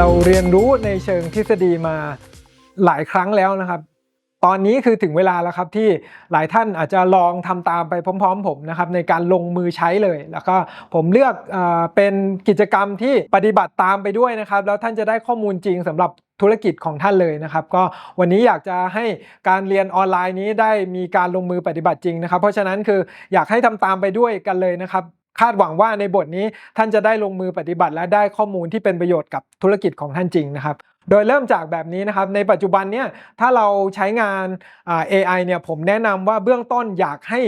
เราเรียนรู้ในเชิงทฤษฎีมาหลายครั้งแล้วนะครับ ตอนนี้คือถึงเวลาแล้วครับที่หลายท่านอาจจะลองทำตามไปพร้อม ๆ ผมนะครับในการลงมือใช้เลย แล้วก็ผมเลือกเอเป็นกิจกรรมที่ปฏิบัติตามไปด้วยนะครับ แล้วท่านจะได้ข้อมูลจริงสำหรับธุรกิจของท่านเลยนะครับ ก็วันนี้อยากจะให้การเรียนออนไลน์นี้ได้มีการลงมือปฏิบัติจริงนะครับ เพราะฉะนั้นคืออยากให้ทำตามไปด้วยกันเลยนะครับ คาดหวังว่าในบทนี้ท่านจะได้ลงมือปฏิบัติและได้ข้อมูลที่เป็นประโยชน์กับธุรกิจของท่านจริงนะครับโดยเริ่มจากแบบนี้นะครับในปัจจุบันเนี่ยถ้าเราใช้งาน AI เนี่ยผมแนะนำว่าเบื้องต้นอยากให้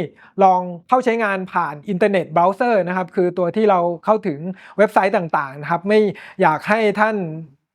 ลองเข้าใช้งานผ่านอินเทอร์เน็ตเบราว์เซอร์นะครับคือตัวที่เราเข้าถึงเว็บไซต์ต่างๆนะครับไม่อยากให้ท่าน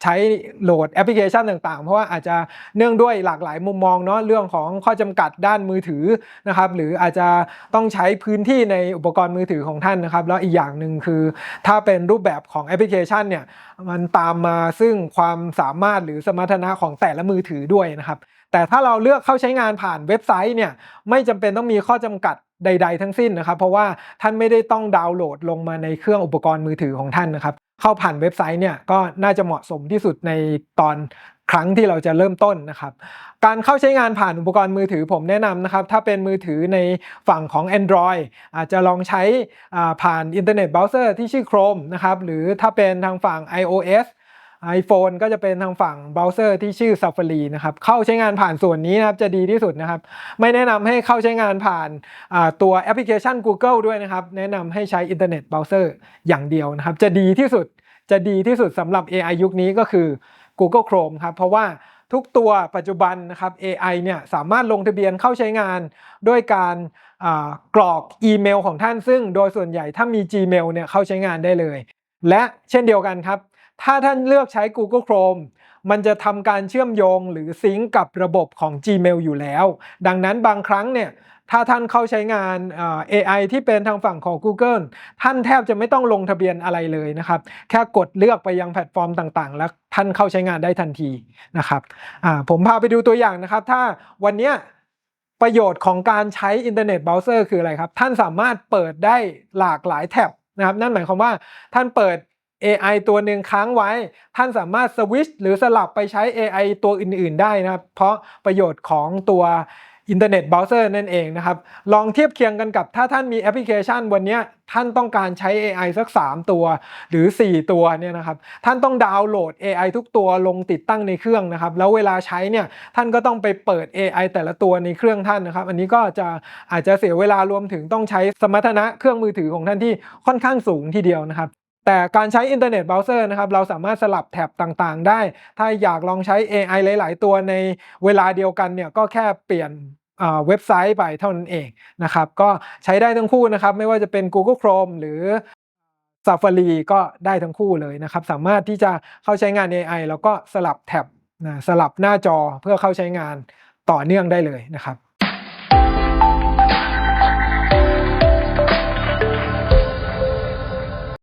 ใช้โหลดแอปพลิเคชันต่างๆ เพราะว่าอาจจะเนื่องด้วยหลากหลายมุมมองเนาะเรื่องของข้อจำกัดด้านมือถือนะครับหรืออาจจะต้องใช้พื้นที่ในอุปกรณ์มือถือของท่านนะครับแล้วอีกอย่างหนึ่งคือ ถ้าเป็นรูปแบบของแอปพลิเคชันเนี่ยมันตามมาซึ่งความสามารถหรือสมรรถนะของแต่ละมือถือด้วยนะครับ แต่ถ้าเราเลือกเข้าใช้งานผ่านเว็บไซต์เนี่ยไม่จำเป็นต้องมีข้อจำกัดใด ๆ ทั้งสิ้นนะครับ เพราะว่าท่านไม่ได้ต้องดาวน์โหลดลงมาในเครื่องอุปกรณ์มือถือของท่านนะครับ เข้าผ่านเว็บไซต์เนี่ยก็น่าจะเหมาะสมที่สุดในตอนครั้งที่เราจะเริ่มต้นนะครับ การเข้าใช้งานผ่านอุปกรณ์มือถือผมแนะนำนะครับ ถ้าเป็นมือถือในฝั่งของ Android อาจจะลองใช้ผ่านอินเทอร์เน็ตเบราว์เซอร์ที่ชื่อ Chrome นะครับ หรือถ้าเป็นทางฝั่ง iOS iPhone ก็จะเป็นทางฝั่งเบราว์เซอร์ที่ชื่อ Safari นะครับ เข้าใช้งานผ่านส่วนนี้นะครับจะดีที่สุดนะครับ ไม่แนะนำให้เข้าใช้งานผ่านตัวแอปพลิเคชัน Google ด้วยนะครับ แนะนำให้ใช้อินเทอร์เน็ตเบราว์เซอร์อย่างเดียวนะครับ จะดีที่สุดจะดีที่สุดสำหรับ AI ยุคนี้ก็คือ Google Chrome ครับ เพราะว่าทุกตัวปัจจุบันนะครับ AI เนี่ยสามารถลงทะเบียนเข้าใช้งานด้วยการกรอกอีเมลของท่านซึ่งโดยส่วนใหญ่ถ้ามี Gmail เนี่ยเข้าใช้งานได้เลย และเช่นเดียวกันครับ ถ้าท่านเลือกใช้ Google Chrome มันจะทำการเชื่อมโยงหรือซิงก์กับระบบของ Gmail อยู่แล้ว ดังนั้นบางครั้งเนี่ยถ้าท่านเข้าใช้งานอ่า AI ที่เป็นทางฝั่งของ Google ท่านแทบจะไม่ต้องลงทะเบียนอะไรเลยนะครับ แค่กดเลือกไปยังแพลตฟอร์มต่างๆ แล้วท่านเข้าใช้งานได้ทันทีนะครับผมพาไปดูตัวอย่างนะครับ ถ้าวันนี้ประโยชน์ของการใช้อินเทอร์เน็ตเบราว์เซอร์คืออะไรครับ ท่านสามารถเปิดได้หลากหลายแท็บนะครับ นั่นหมายความว่าท่านเปิด AI ตัวหนึ่งค้างไว้ ท่านสามารถสวิช์หรือสลับไปใช้ AI ตัวอื่น ๆ ได้นะครับ เพราะประโยชน์ของตัวอินเทอร์เน็ตเบราว์เซอร์นั่นเองนะครับ ลองเทียบเคียงกันกับถ้าท่านมีแอปพลิเคชันวันนี้ท่านต้องการใช้ AI สัก 3 ตัว หรือ 4 ตัวเนี่ยนะครับ ท่านต้องดาวน์โหลด AI ทุกตัวลงติดตั้งในเครื่องนะครับ แล้วเวลาใช้เนี่ยท่านก็ต้องไปเปิด AI แต่ละตัวในเครื่องท่านนะครับ อันนี้ก็จะอาจจะเสียเวลารวมถึงต้องใช้สมรรถนะเครื่องมือถือของท่านที่ค่อนข้างสูงทีเดียวนะครับ แต่การใช้อินเทอร์เน็ตเบราว์เซอร์นะครับเราสามารถสลับแท็บต่างๆ ได้ ถ้าอยากลองใช้ AI หลาย ๆ ตัวในเวลาเดียวกันเนี่ยก็แค่เปลี่ยนเว็บไซต์ไปเท่านั้นเองนะครับ ก็ใช้ได้ทั้งคู่นะครับ ไม่ว่าจะเป็น Google Chrome หรือ Safari ก็ได้ทั้งคู่เลยนะครับ สามารถที่จะเข้าใช้งาน AI แล้วก็สลับแท็บนะสลับหน้าจอเพื่อเข้าใช้งานต่อเนื่องได้เลยนะครับ